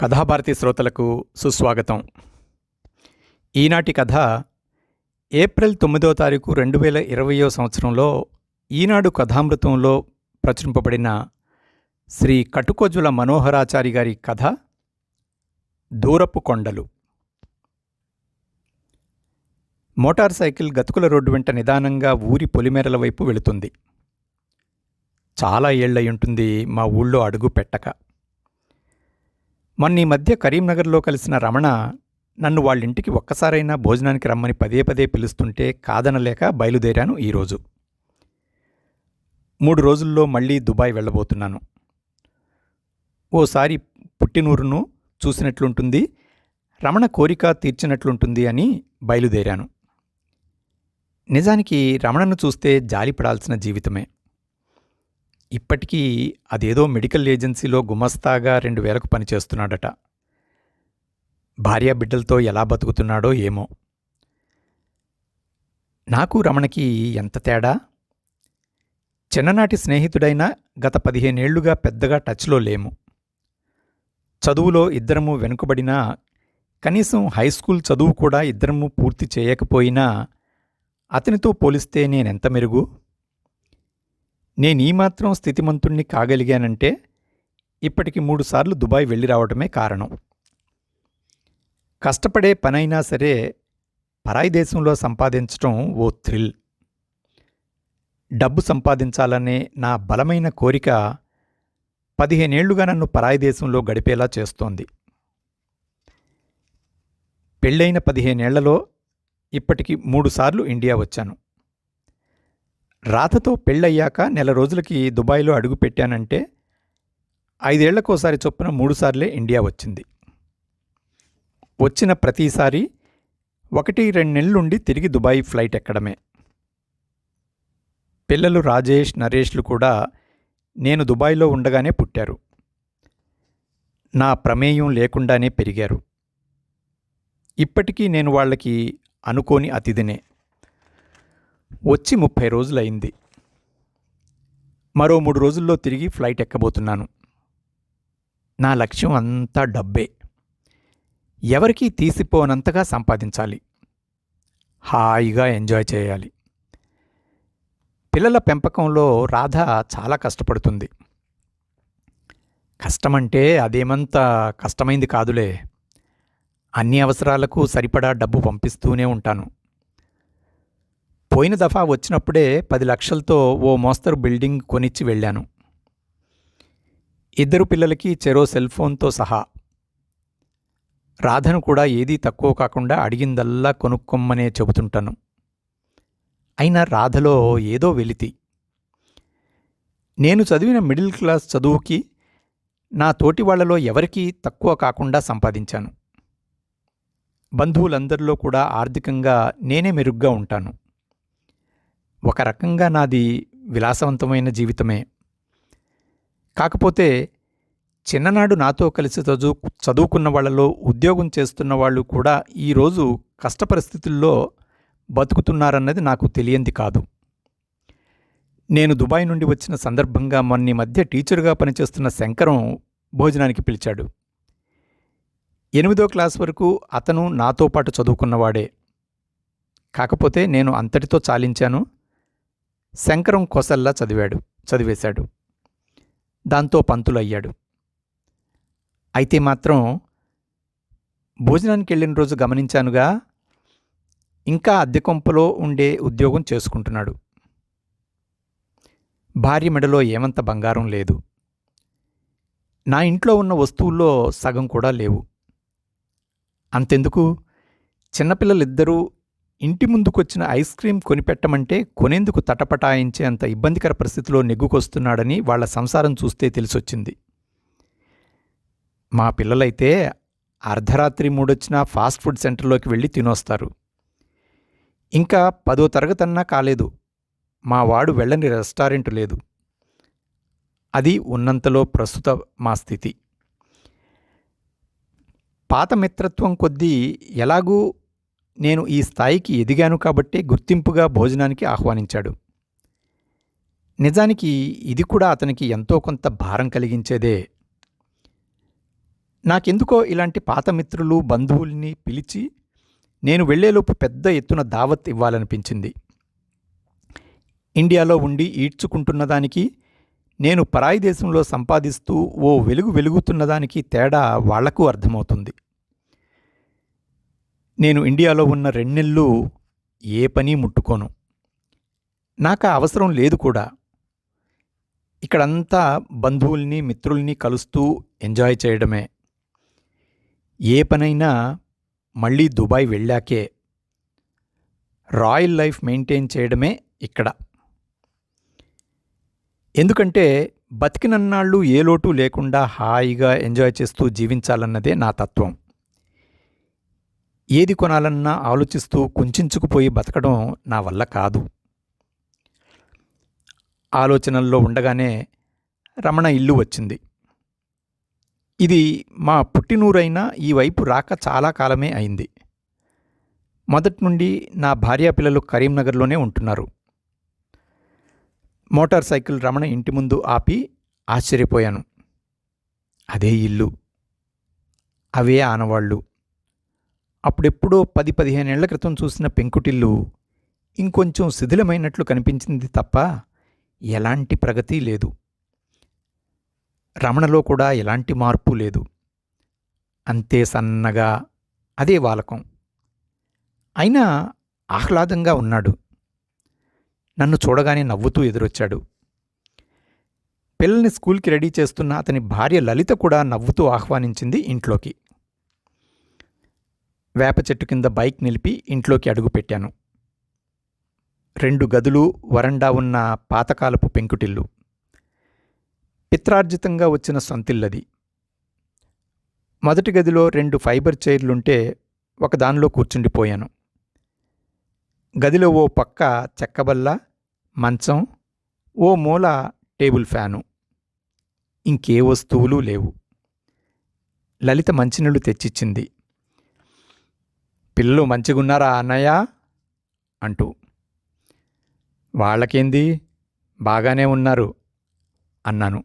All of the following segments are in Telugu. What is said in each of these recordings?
కథాభారతి శ్రోతలకు సుస్వాగతం. ఈనాటి కథ ఏప్రిల్ తొమ్మిదో తారీఖు రెండు వేల ఇరవయో సంవత్సరంలో ఈనాడు కథామృతంలో ప్రచురింపబడిన శ్రీ కటుకోజుల మనోహరాచారి గారి కథ దూరపు కొండలు. మోటార్ సైకిల్ గతుకుల రోడ్డు వెంట నిదానంగా ఊరి పొలిమేరల వైపు వెళుతుంది. చాలా ఏళ్ళయ్యుంటుంది మా ఊళ్ళో అడుగు పెట్టక. మొన్న ఈ మధ్య కరీంనగర్లో కలిసిన రమణ నన్ను వాళ్ళింటికి ఒక్కసారైనా భోజనానికి రమ్మని పదే పదే పిలుస్తుంటే కాదనలేక బయలుదేరాను ఈరోజు మూడు రోజుల్లో మళ్ళీ దుబాయ్ వెళ్ళబోతున్నాను. ఓసారి పుట్టినూరును చూసినట్లుంటుంది రమణ కోరిక తీర్చినట్లుంటుంది అని బయలుదేరాను. నిజానికి రమణను చూస్తే జాలిపడాల్సిన జీవితమే. ఇప్పటికీ అదేదో మెడికల్ ఏజెన్సీలో గుమస్తాగా రెండు వేలకు పనిచేస్తున్నాడట భార్యా బిడ్డలతో ఎలా బతుకుతున్నాడో ఏమో. నాకు రమణకి ఎంత తేడా? చిన్ననాటి స్నేహితుడైన గత పదిహేనేళ్ళుగా పెద్దగా టచ్లో లేము. చదువులో ఇద్దరము వెనుకబడినా కనీసం హై స్కూల్ చదువు కూడా ఇద్దరము పూర్తి చేయకపోయినా అతనితో పోలిస్తే నేనెంత మెరుగు? నేను ఈ మాత్రం స్థితిమంతుణ్ణి కాగలిగానంటే ఇప్పటికి మూడుసార్లు దుబాయ్ వెళ్ళి రావడమే కారణం. కష్టపడే పనైనా సరే పరాయి దేశంలో సంపాదించడం ఓ థ్రిల్. డబ్బు సంపాదించాలనే నా బలమైన కోరిక పదిహేనేళ్ళుగా నన్ను పరాయి దేశంలో గడిపేలా చేస్తోంది. పెళ్ళైన పదిహేనేళ్ళలో ఇప్పటికి మూడుసార్లు ఇండియా వచ్చాను. రాధతో పెళ్ళయ్యాక నెల రోజులకి దుబాయ్లో అడుగు పెట్టానంటే ఐదేళ్ళకోసారి చొప్పున మూడుసార్లే ఇండియా వచ్చింది. వచ్చిన ప్రతిసారి ఒకటి రెండు నెలలుండి తిరిగి దుబాయ్ ఫ్లైట్ ఎక్కడమే. పిల్లలు రాజేష్ నరేష్లు కూడా నేను దుబాయ్లో ఉండగానే పుట్టారు. నా ప్రమేయం లేకుండానే పెరిగారు. ఇప్పటికీ నేను వాళ్ళకి అనుకోని అతిథినే. వచ్చి ముప్పై రోజులైంది మరో మూడు రోజుల్లో తిరిగి ఫ్లైట్ ఎక్కబోతున్నాను. నా లక్ష్యం అంతా డబ్బే. ఎవరికీ తీసిపోనంతగా సంపాదించాలి. హాయిగా ఎంజాయ్ చేయాలి. పిల్లల పెంపకంలో రాధ చాలా కష్టపడుతుంది. కష్టమంటే అదేమంత కష్టమైంది కాదులే. అన్ని అవసరాలకు సరిపడా డబ్బు పంపిస్తూనే ఉంటాను. పోయిన దఫా వచ్చినప్పుడే పది లక్షలతో ఓ మోస్తరు బిల్డింగ్ కొనిచ్చి వెళ్ళాను. ఇద్దరు పిల్లలకి చెరో సెల్ ఫోన్తో సహా. రాధను కూడా ఏదీ తక్కువ కాకుండా అడిగిందల్లా కొనుక్కొమ్మనే చెబుతుంటాను. అయినా రాధలో ఏదో వెలితి. నేను చదివిన మిడిల్ క్లాస్ చదువుకి నా తోటి వాళ్ళలో ఎవరికీ తక్కువ కాకుండా సంపాదించాను. బంధువులందరిలో కూడా ఆర్థికంగా నేనే మెరుగ్గా ఉంటాను. ఒక రకంగా నాది విలాసవంతమైన జీవితమే. కాకపోతే చిన్ననాడు నాతో కలిసి చదువు చదువుకున్న వాళ్ళలో ఉద్యోగం చేస్తున్న వాళ్ళు కూడా ఈరోజు కష్ట పరిస్థితుల్లో బతుకుతున్నారన్నది నాకు తెలియంది కాదు. నేను దుబాయ్ నుండి వచ్చిన సందర్భంగా మొన్న మధ్య టీచరుగా పనిచేస్తున్న శంకరం భోజనానికి పిలిచాడు. ఎనిమిదో క్లాస్ వరకు అతను నాతో పాటు చదువుకున్నవాడే. కాకపోతే నేను అంతటితో చాలించాను. శంకరం కొసల్లా చదివాడు చదివేశాడు. దాంతో పంతులయ్యాడు అయితే మాత్రం భోజనానికి వెళ్ళిన రోజు గమనించానుగా ఇంకా అద్దె కొంపలో ఉండే ఉద్యోగం చేసుకుంటున్నాడు. భార్య మెడలో ఏమంత బంగారం లేదు. నా ఇంట్లో ఉన్న వస్తువుల్లో సగం కూడా లేవు. అంతెందుకు? చిన్నపిల్లలిద్దరూ ఇంటి ముందుకొచ్చిన ఐస్ క్రీం కొనిపెట్టమంటే కొనేందుకు తటపటాయించే అంత ఇబ్బందికర పరిస్థితిలో నెగ్గుకొస్తున్నాడని వాళ్ళ సంసారం చూస్తే తెలిసొచ్చింది. మా పిల్లలైతే అర్ధరాత్రి మూడొచ్చినా ఫాస్ట్ ఫుడ్ సెంటర్లోకి వెళ్ళి తినొస్తారు. ఇంకా పదో తరగతన్నా కాలేదు. మా వాడు వెళ్ళని రెస్టారెంట్ లేదు. అది ఉన్నంతలో ప్రస్తుత మా స్థితి. పాత మిత్రత్వం కొద్దీ ఎలాగూ నేను ఈ స్థాయికి ఎదిగాను కాబట్టే గుర్తింపుగా భోజనానికి ఆహ్వానించాడు. నిజానికి ఇది కూడా అతనికి ఎంతో కొంత భారం కలిగించేదే. నాకెందుకో ఇలాంటి పాత మిత్రులు బంధువుల్ని పిలిచి నేను వెళ్ళేలోపు పెద్ద ఎత్తున దావత్ ఇవ్వాలనిపించింది. ఇండియాలో ఉండి ఈడ్చుకుంటున్న దానికి నేను పరాయి దేశంలో సంపాదిస్తూ ఓ వెలుగు వెలుగుతున్నదానికి తేడా వాళ్ళకు అర్థమవుతుంది. నేను ఇండియాలో ఉన్న రెండెళ్ళు ఏ పని ముట్టుకోను. నాకు ఆ అవసరం లేదు కూడా. ఇక్కడంతా బంధువుల్ని మిత్రుల్ని కలుస్తూ ఎంజాయ్ చేయడమే. ఏ పనైనా మళ్ళీ దుబాయ్ వెళ్ళాకే. రాయల్ లైఫ్ మెయింటైన్ చేయడమే ఇక్కడ. ఎందుకంటే బతికినన్నాళ్ళు ఏ లోటు లేకుండా హాయిగా ఎంజాయ్ చేస్తూ జీవించాలన్నదే నా తత్వం. ఏది కొనాలన్నా ఆలోచిస్తూ కుంచుకుపోయి బతకడం నా వల్ల కాదు. ఆలోచనల్లో ఉండగానే రమణ ఇల్లు వచ్చింది. ఇది మా పుట్టినూరైనా ఈ వైపు రాక చాలా కాలమే అయింది. మొదటి నుండి నా భార్యా పిల్లలు కరీంనగర్లోనే ఉంటున్నారు. మోటార్ సైకిల్ రమణ ఇంటి ముందు ఆపి ఆశ్చర్యపోయాను. అదే ఇల్లు. అవే ఆనవాళ్ళు అప్పుడెప్పుడో పది పదిహేనేళ్ళ క్రితం చూసిన పెంకుటిల్లు ఇంకొంచెం శిథిలమైనట్లు కనిపించింది తప్ప ఎలాంటి ప్రగతి లేదు. రమణలో కూడా ఎలాంటి మార్పు లేదు. అంతే సన్నగా అదే వాలకం. అయినా ఆహ్లాదంగా ఉన్నాడు. నన్ను చూడగానే నవ్వుతూ ఎదురొచ్చాడు. పిల్లల్ని స్కూల్కి రెడీ చేస్తున్న అతని భార్య లలిత కూడా నవ్వుతూ ఆహ్వానించింది ఇంట్లోకి. వేప చెట్టు కింద బైక్ నిలిపి ఇంట్లోకి అడుగుపెట్టాను రెండు గదులు వరండా ఉన్న పాతకాలపు పెంకుటిల్లు. పిత్రార్జితంగా వచ్చిన సొంతిల్లది. మొదటి గదిలో రెండు ఫైబర్ చైర్లుంటే ఒకదానిలో కూర్చుండిపోయాను. గదిలో ఓ పక్క చెక్కబల్ల మంచం ఓ మూల టేబుల్ ఫ్యాను. ఇంకే వస్తువులు లేవు. లలిత మంచినీళ్ళు తెచ్చిచ్చింది. పిల్లలు మంచిగున్నారా అన్నయ్య? అంటూ. వాళ్ళకేంది? బాగానే ఉన్నారు అన్నాను.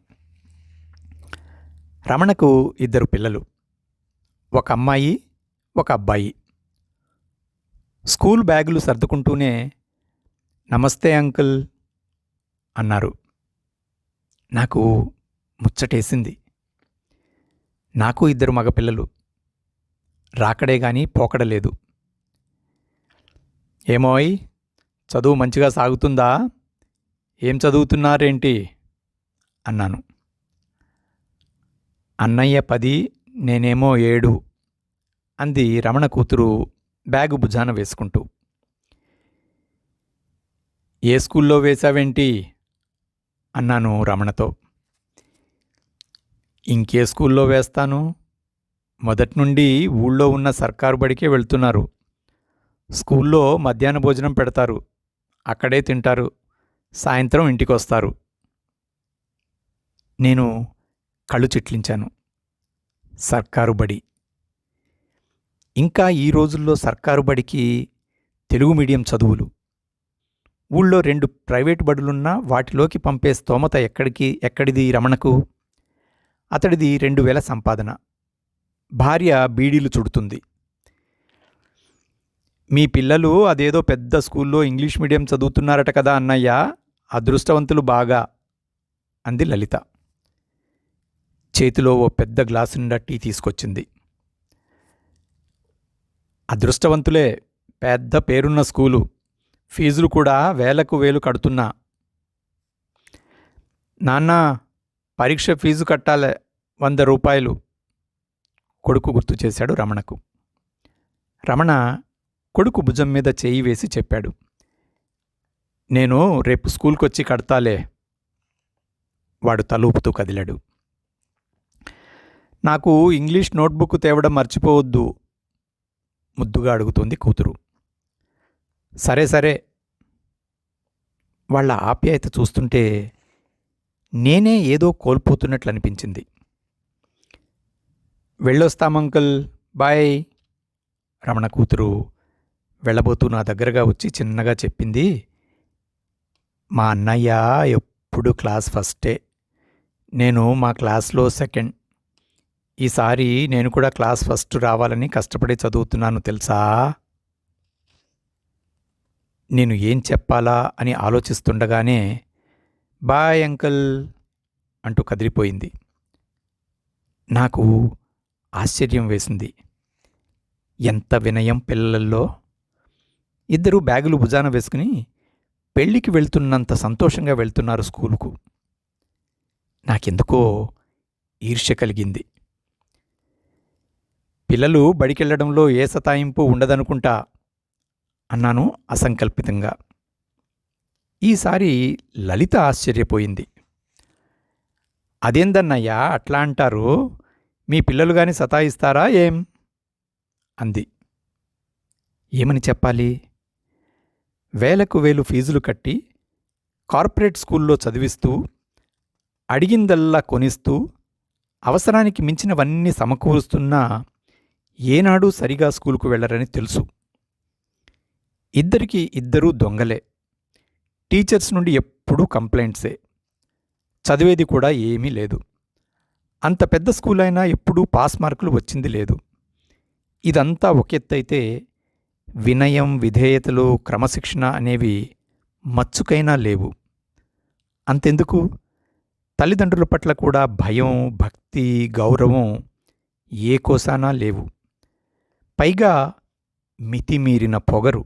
రమణకు ఇద్దరు పిల్లలు. ఒక అమ్మాయి ఒక అబ్బాయి. స్కూల్ బ్యాగులు సర్దుకుంటూనే నమస్తే అంకుల్ అన్నారు. నాకు ముచ్చటేసింది. నాకు ఇద్దరు మగపిల్లలు. రాకడే కానీ పోకడలేదు. ఏమోయ్ చదువు మంచిగా సాగుతుందా? ఏం చదువుతున్నారేంటి? అన్నాను. అన్నయ్య పది నేనేమో ఏడు అంది రమణ కూతురు బ్యాగు భుజాన వేసుకుంటూ. ఏ స్కూల్లో వేశావేంటి? అన్నాను రమణతో. ఇంకే స్కూల్లో వేస్తాను? మొదటి నుండి ఊళ్ళో ఉన్న సర్కారు బడికే వెళ్తున్నారు. స్కూల్లో మధ్యాహ్న భోజనం పెడతారు. అక్కడే తింటారు. సాయంత్రం ఇంటికి వస్తారు నేను కళ్ళు చిట్లించాను. సర్కారు బడి. ఇంకా ఈ రోజుల్లో సర్కారు బడికి తెలుగు మీడియం చదువులు. ఊళ్ళో రెండు ప్రైవేట్ బడులున్నా వాటిలోకి పంపే స్తోమత ఎక్కడికి ఎక్కడిది రమణకు? అతడిది రెండు వేల సంపాదన. భార్య బీడీలు చుడుతుంది. మీ పిల్లలు అదేదో పెద్ద స్కూల్లో ఇంగ్లీష్ మీడియం చదువుతున్నారట కదా అన్నయ్య అదృష్టవంతులు బాగా అంది లలిత. చేతిలో ఓ పెద్ద గ్లాసు నిండా టీ తీసుకొచ్చింది. అదృష్టవంతులే పెద్ద పేరున్న స్కూలు ఫీజులు కూడా వేలకు వేలు కడుతున్నా. నాన్న పరీక్ష ఫీజు కట్టాలే వంద రూపాయలు కొడుకు గుర్తు చేశాడు రమణకు. రమణ కొడుకు భుజం మీద చేయి వేసి చెప్పాడు నేను రేపు స్కూల్కొచ్చి కడతాలే వాడు తలూపుతూ కదిలాడు. నాకు ఇంగ్లీష్ నోట్బుక్ తేవడం మర్చిపోవద్దు ముద్దుగా అడుగుతుంది కూతురు. సరే సరే వాళ్ళ ఆప్యాయత చూస్తుంటే నేనే ఏదో కోల్పోతున్నట్లు అనిపించింది. వెళ్ళొస్తామంకల్ బాయ్ రమణ కూతురు వెళ్ళబోతూ నా దగ్గరగా వచ్చి చిన్నగా చెప్పింది మా అన్నయ్య ఎప్పుడు క్లాస్ ఫస్టే. నేను మా క్లాస్లో సెకండ్. ఈసారి నేను కూడా క్లాస్ ఫస్ట్ రావాలని కష్టపడి చదువుతున్నాను తెలుసా? నేను ఏం చెప్పాలా? అని ఆలోచిస్తుండగానే బాయ్ అంకుల్ అంటూ కదిలిపోయింది. నాకు ఆశ్చర్యం వేసింది. ఎంత వినయం పిల్లల్లో. ఇద్దరు బ్యాగులు భుజాన వేసుకుని పెళ్ళికి వెళ్తున్నంత సంతోషంగా వెళ్తున్నారు స్కూలుకు. నాకెందుకో ఈర్ష్య కలిగింది. పిల్లలు బడికెళ్ళడంలో ఏ సతాయింపు ఉండదనుకుంటా అన్నాను అసంకల్పితంగా. ఈసారి లలిత ఆశ్చర్యపోయింది. అదేందన్నయ్యా అట్లా అంటారు? మీ పిల్లలు గాని సతాయిస్తారా ఏం? అంది. ఏమని చెప్పాలి? వేలకు వేలు ఫీజులు కట్టి కార్పొరేట్ స్కూల్లో చదివిస్తూ అడిగిందల్లా కొనిస్తూ అవసరానికి మించినవన్నీ సమకూరుస్తున్నా ఏనాడూ సరిగా స్కూలుకు వెళ్ళరని తెలుసు. ఇద్దరికి ఇద్దరూ దొంగలే. టీచర్స్ నుండి ఎప్పుడూ కంప్లైంట్సే. చదివేది కూడా ఏమీ లేదు. అంత పెద్ద స్కూల్ అయినా ఎప్పుడూ పాస్ మార్కులు వచ్చింది లేదు. ఇదంతా ఒక ఎత్తైతే వినయం విధేయతలు క్రమశిక్షణ అనేవి మచ్చుకైనా లేవు. అంతెందుకు? తల్లిదండ్రుల పట్ల కూడా భయం భక్తి గౌరవం ఏ కోసానా లేవు. పైగా మితిమీరిన పొగరు.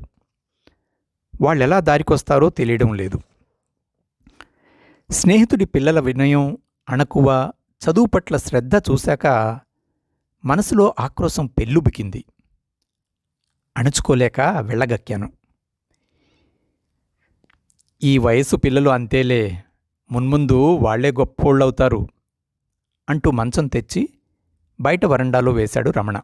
వాళ్ళెలా దారికొస్తారో తెలియడం లేదు. స్నేహితుడి పిల్లల వినయం అణకువ చదువు పట్ల శ్రద్ధ చూశాక మనసులో ఆక్రోశం పెళ్ళుబికింది. అణుచుకోలేక వెళ్ళగక్కాను. ఈ వయసు పిల్లలు అంతేలే మున్ముందు వాళ్ళే గొప్పోళ్ళవుతారు అంటూ మంచం తెచ్చి బయట వరండాలో వేశాడు రమణ.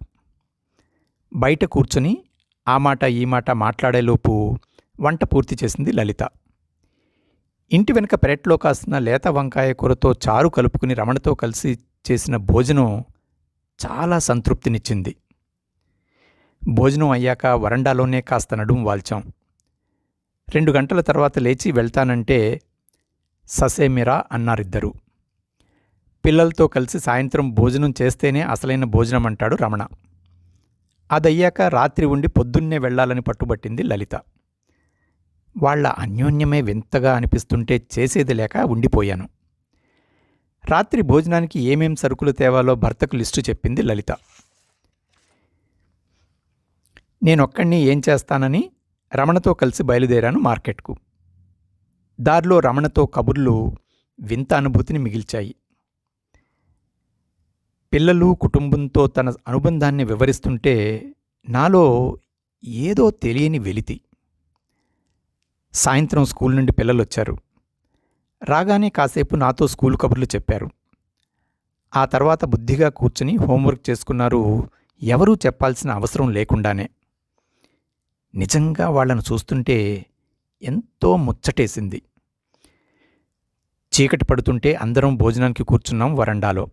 బయట కూర్చుని ఆ మాట ఈ మాట మాట్లాడేలోపు వంట పూర్తి చేసింది లలిత. ఇంటి వెనుక పెరట్లో కాసిన లేత వంకాయ కూరతో చారు కలుపుకుని రమణతో కలిసి చేసిన భోజనం చాలా సంతృప్తినిచ్చింది. భోజనం అయ్యాక వరండాలోనే కాస్త నడుం వాల్చాం. రెండు గంటల తర్వాత లేచి వెళ్తానంటే ససేమిరా అన్నారిద్దరు. పిల్లలతో కలిసి సాయంత్రం భోజనం చేస్తేనే అసలైన భోజనం అంటాడు రమణ. అదయ్యాక రాత్రి ఉండి పొద్దున్నే వెళ్ళాలని పట్టుబట్టింది లలిత. వాళ్ళ అన్యోన్యమే వింతగా అనిపిస్తుంటే చేసేది లేక ఉండిపోయాను. రాత్రి భోజనానికి ఏమేం సరుకులు తేవాలో భర్తకు లిస్టు చెప్పింది లలిత. నేనొక్కడిని ఏం చేస్తానని రమణతో కలిసి బయలుదేరాను మార్కెట్కు. దారిలో రమణతో కబుర్లు వింత అనుభూతిని మిగిల్చాయి. పిల్లలు కుటుంబంతో తన అనుబంధాన్ని వివరిస్తుంటే నాలో ఏదో తెలియని వెలితి. సాయంత్రం స్కూల్ నుండి పిల్లలు వచ్చారు రాగానే కాసేపు నాతో స్కూల్ కబుర్లు చెప్పారు. ఆ తర్వాత బుద్ధిగా కూర్చుని హోంవర్క్ చేసుకున్నారు ఎవరూ చెప్పాల్సిన అవసరం లేకుండానే. నిజంగా వాళ్ళను చూస్తుంటే ఎంతో ముచ్చటేసింది. చీకటి పడుతుంటే అందరం భోజనానికి కూర్చున్నాం వరండాలో.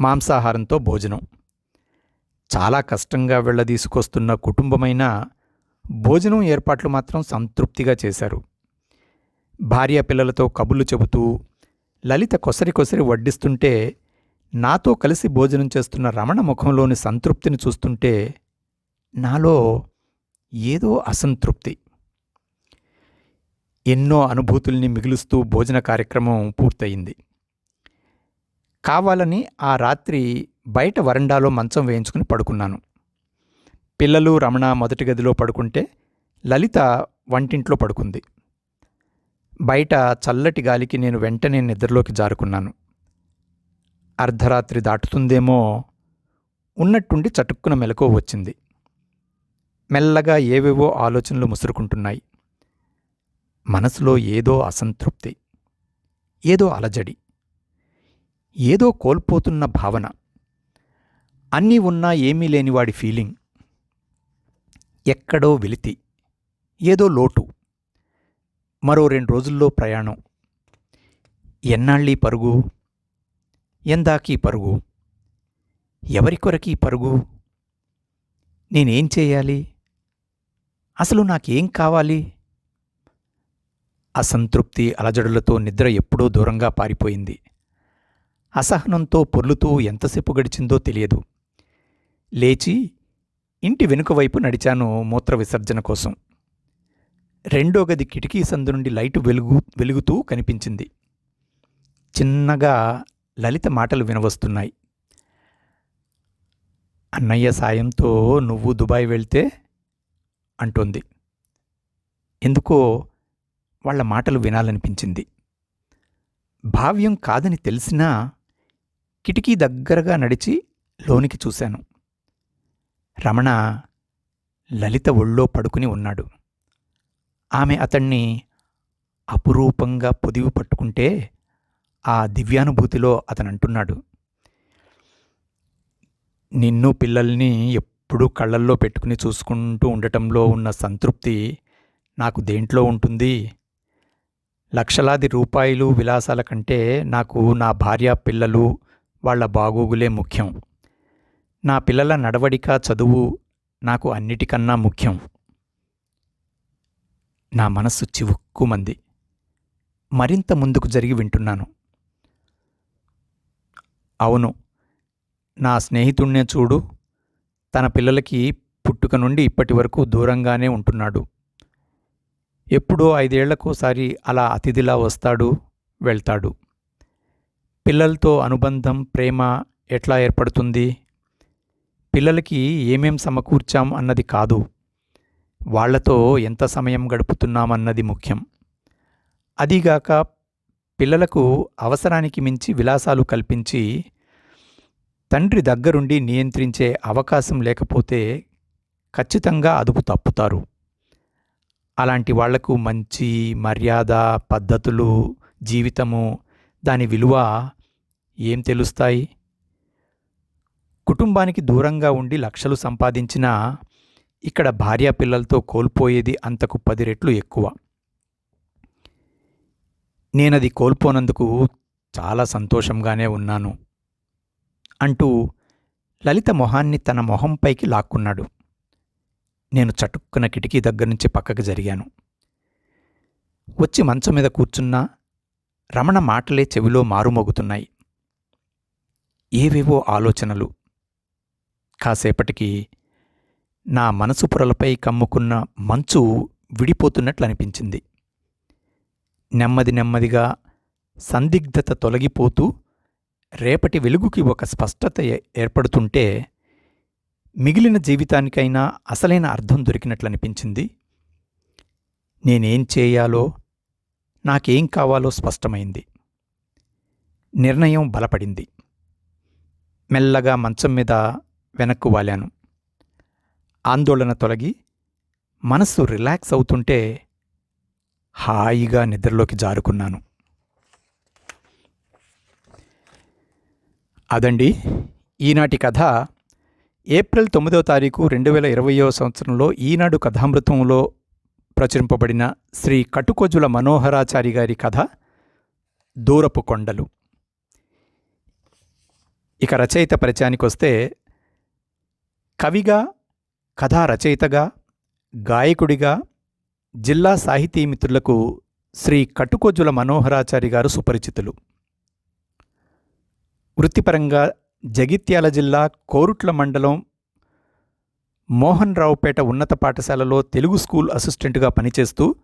మాంసాహారంతో భోజనం. చాలా కష్టంగా వెళ్ళదీసుకొస్తున్న కుటుంబమైన భోజనం ఏర్పాట్లు మాత్రం సంతృప్తిగా చేశారు. భార్య పిల్లలతో కబుర్లు చెబుతూ లలిత కొసరి కొసరి వడ్డిస్తుంటే నాతో కలిసి భోజనం చేస్తున్న రమణ ముఖంలోని సంతృప్తిని చూస్తుంటే నాలో ఏదో అసంతృప్తి. ఎన్నో అనుభూతుల్ని మిగులుస్తూ భోజన కార్యక్రమం పూర్తయింది. కావాలని ఆ రాత్రి బయట వరండాలో మంచం వేయించుకుని పడుకున్నాను. పిల్లలు రమణ మొదటి గదిలో పడుకుంటే లలిత వంటింట్లో పడుకుంది. బయట చల్లటి గాలికి నేను వెంటనే నిద్రలోకి జారుకున్నాను. అర్ధరాత్రి దాటుతుందేమో ఉన్నట్టుండి చటుక్కున మెలకువ వచ్చింది. మెల్లగా ఏవేవో ఆలోచనలు ముసురుకుంటున్నాయి. మనసులో ఏదో అసంతృప్తి ఏదో అలజడి ఏదో కోల్పోతున్న భావన. అన్నీ ఉన్నా ఏమీ లేనివాడి ఫీలింగ్. ఎక్కడో వెలితి ఏదో లోటు. మరో రెండు రోజుల్లో ప్రయాణం. ఎన్నాళ్ళీ పరుగు? ఎందాకీ పరుగు? ఎవరి కొరకీ పరుగు? నేనేం చేయాలి? అసలు నాకేం కావాలి? అసంతృప్తి అలజడులతో నిద్ర ఎప్పుడో దూరంగా పారిపోయింది. అసహనంతో పొర్లుతూ ఎంతసేపు గడిచిందో తెలియదు. లేచి ఇంటి వెనుక వైపు నడిచాను మూత్ర విసర్జన కోసం. రెండో గది కిటికీ సందు నుండి లైటు వెలుగు వెలుగుతూ కనిపించింది. చిన్నగా లలిత మాటలు వినవస్తున్నాయి. అన్నయ్య సాయంతో నువ్వు దుబాయ్ వెళ్తే అంటోంది. ఎందుకో వాళ్ళ మాటలు వినాలనిపించింది. భావ్యం కాదని తెలిసినా కిటికీ దగ్గరగా నడిచి లోనికి చూశాను. రమణ లలిత ఒళ్ళో పడుకుని ఉన్నాడు. ఆమె అతణ్ణి అపురూపంగా పొదివి పట్టుకుంటే ఆ దివ్యానుభూతిలో అతనంటున్నాడు. నిన్ను పిల్లల్ని ఎప్పుడూ కళ్ళల్లో పెట్టుకుని చూసుకుంటూ ఉండటంలో ఉన్న సంతృప్తి నాకు దేంట్లో ఉంటుంది? లక్షలాది రూపాయలు విలాసాల కంటే నాకు నా భార్య పిల్లలు వాళ్ళ బాగోగులే ముఖ్యం. నా పిల్లల నడవడిక చదువు నాకు అన్నిటికన్నా ముఖ్యం. నా మనస్సు చివుక్కుమంది. మరింత ముందుకు జరిగి వింటున్నాను. అవును నా స్నేహితుణ్ణే చూడు. తన పిల్లలకి పుట్టుక నుండి ఇప్పటి వరకు దూరంగానే ఉంటున్నాడు. ఎప్పుడో ఐదేళ్ళకోసారి అలా అతిథిలా వస్తాడు వెళ్తాడు. పిల్లలతో అనుబంధం ప్రేమ ఎట్లా ఏర్పడుతుంది? పిల్లలకి ఏమేం సమకూర్చాం అన్నది కాదు. వాళ్ళతో ఎంత సమయం గడుపుతున్నామన్నది ముఖ్యం. అదీగాక పిల్లలకు అవసరానికి మించి విలాసాలు కల్పించి తండ్రి దగ్గరుండి నియంత్రించే అవకాశం లేకపోతే ఖచ్చితంగా అదుపు తప్పుతారు. అలాంటి వాళ్ళకు మంచి మర్యాద పద్ధతులు జీవితము దాని విలువ ఏం తెలుస్తాయి? కుటుంబానికి దూరంగా ఉండి లక్షలు సంపాదించినా ఇక్కడ భార్య పిల్లలతో కోల్పోయేది అంతకు పది రెట్లు ఎక్కువ. నేనది కోల్పోనందుకు చాలా సంతోషంగానే ఉన్నాను. అంటూ లలిత మొహాన్ని తన మొహంపైకి లాక్కున్నాడు. నేను చటుక్కున కిటికీ దగ్గర నుంచి పక్కకు జరిగాను. వచ్చి మంచం మీద కూర్చున్నా రమణ మాటలే చెవిలో మారుమోగుతున్నాయి. ఏవేవో ఆలోచనలు. కాసేపటికి నా మనసు పొరలపై కమ్ముకున్న మంచు విడిపోతున్నట్లు అనిపించింది నెమ్మది నెమ్మదిగా సందిగ్ధత తొలగిపోతూ రేపటి వెలుగుకి ఒక స్పష్టత ఏర్పడుతుంటే మిగిలిన జీవితానికైనా అసలైన అర్థం దొరికినట్లనిపించింది నేనేం చేయాలో నాకేం కావాలో స్పష్టమైంది. నిర్ణయం బలపడింది. మెల్లగా మంచం మీద వెనక్కు వాలాను. ఆందోళన తొలగి మనస్సు రిలాక్స్ అవుతుంటే హాయిగా నిద్రలోకి జారుకున్నాను. అదండి. ఈనాటి కథ ఏప్రిల్ తొమ్మిదవ తారీఖు రెండు వేల ఇరవయో సంవత్సరంలో ఈనాడు కథామృతంలో ప్రచురింపబడిన శ్రీ కటుకొజుల మనోహరాచారి గారి కథ దూరపు కొండలు. ఇక రచయిత పరిచయానికి వస్తే కవిగా కథా రచయితగా గాయకుడిగా జిల్లా సాహితీ మిత్రులకు శ్రీ కటుకొజుల మనోహరాచారి గారు సుపరిచితులు. వృత్తిపరంగా జగిత్యాల జిల్లా కోరుట్ల మండలం మోహన్ రావుపేట ఉన్నత పాఠశాలలో తెలుగు స్కూల్ అసిస్టెంట్గా పనిచేస్తూ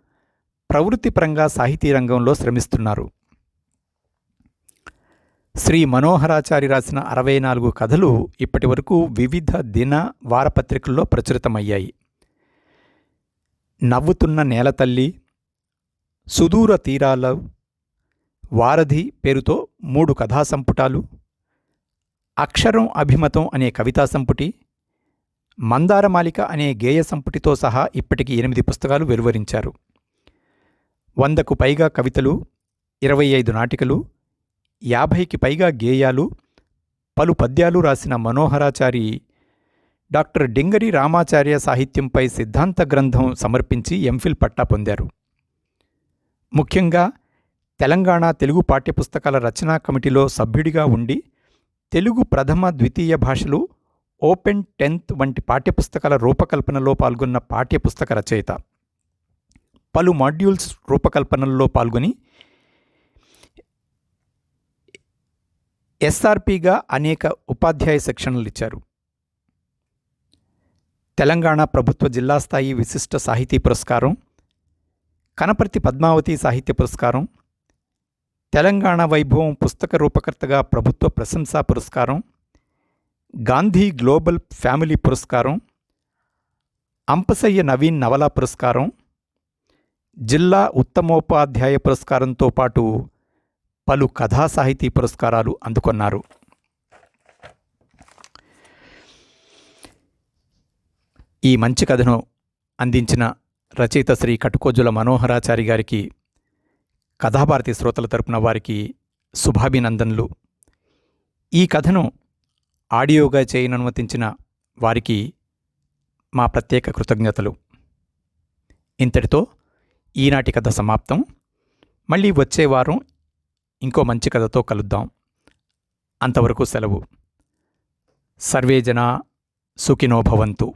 ప్రవృత్తిపరంగా సాహితీ రంగంలో శ్రమిస్తున్నారు. శ్రీ మనోహరాచారి రాసిన అరవై నాలుగు కథలు ఇప్పటి వరకు వివిధ దిన వారపత్రికల్లో ప్రచురితమయ్యాయి. నవ్వుతున్న నేలతల్లి సుదూర తీరాల వారధి పేరుతో మూడు కథా సంపుటాలు అక్షరం అభిమతం అనే కవితా సంపుటి మందారమాలిక అనే గేయ సంపుటితో సహా ఇప్పటికి ఎనిమిది పుస్తకాలు వెలువరించారు. వందకు పైగా కవితలు ఇరవై ఐదు నాటికలు యాభైకి పైగా గేయాలు పలు పద్యాలు రాసిన మనోహరాచారి డాక్టర్ డింగరి రామాచార్య సాహిత్యంపై సిద్ధాంత గ్రంథం సమర్పించి ఎంఫిల్ పట్టా పొందారు. ముఖ్యంగా తెలంగాణ తెలుగు పాఠ్యపుస్తకాల రచనా కమిటీలో సభ్యుడిగా ఉండి తెలుగు ప్రథమ ద్వితీయ భాషలు ఓపెన్ టెన్త్ వంటి పాఠ్యపుస్తకాల రూపకల్పనలో పాల్గొన్న పాఠ్యపుస్తక రచయిత. పలు మాడ్యూల్స్ రూపకల్పనల్లో పాల్గొని ఎస్ఆర్పిగా అనేక ఉపాధ్యాయ శిక్షణలు ఇచ్చారు. తెలంగాణ ప్రభుత్వ జిల్లా స్థాయి విశిష్ట సాహితీ పురస్కారం కనపర్తి పద్మావతి సాహిత్య పురస్కారం తెలంగాణ వైభవం పుస్తక రూపకర్తగా ప్రభుత్వ ప్రశంసా పురస్కారం గాంధీ గ్లోబల్ ఫ్యామిలీ పురస్కారం అంపసయ్య నవీన్ నవలా పురస్కారం జిల్లా ఉత్తమోపాధ్యాయ పురస్కారంతో పాటు పలు కథా సాహితీ పురస్కారాలు అందుకున్నారు. ఈ మంచి కథను అందించిన రచయిత శ్రీ కటుకోజుల మనోహరాచారి గారికి కథాభారతి శ్రోతల తరపున వారికి శుభాభినందనలు. ఈ కథను ఆడియోగా చేయననుమతించిన వారికి మా ప్రత్యేక కృతజ్ఞతలు. ఇంతటితో ఈనాటి కథ సమాప్తం. మళ్ళీ వచ్చే వారం ఇంకో మంచి కథతో కలుద్దాం. అంతవరకు సెలవు. సర్వే జనా సుఖినో భవంతు.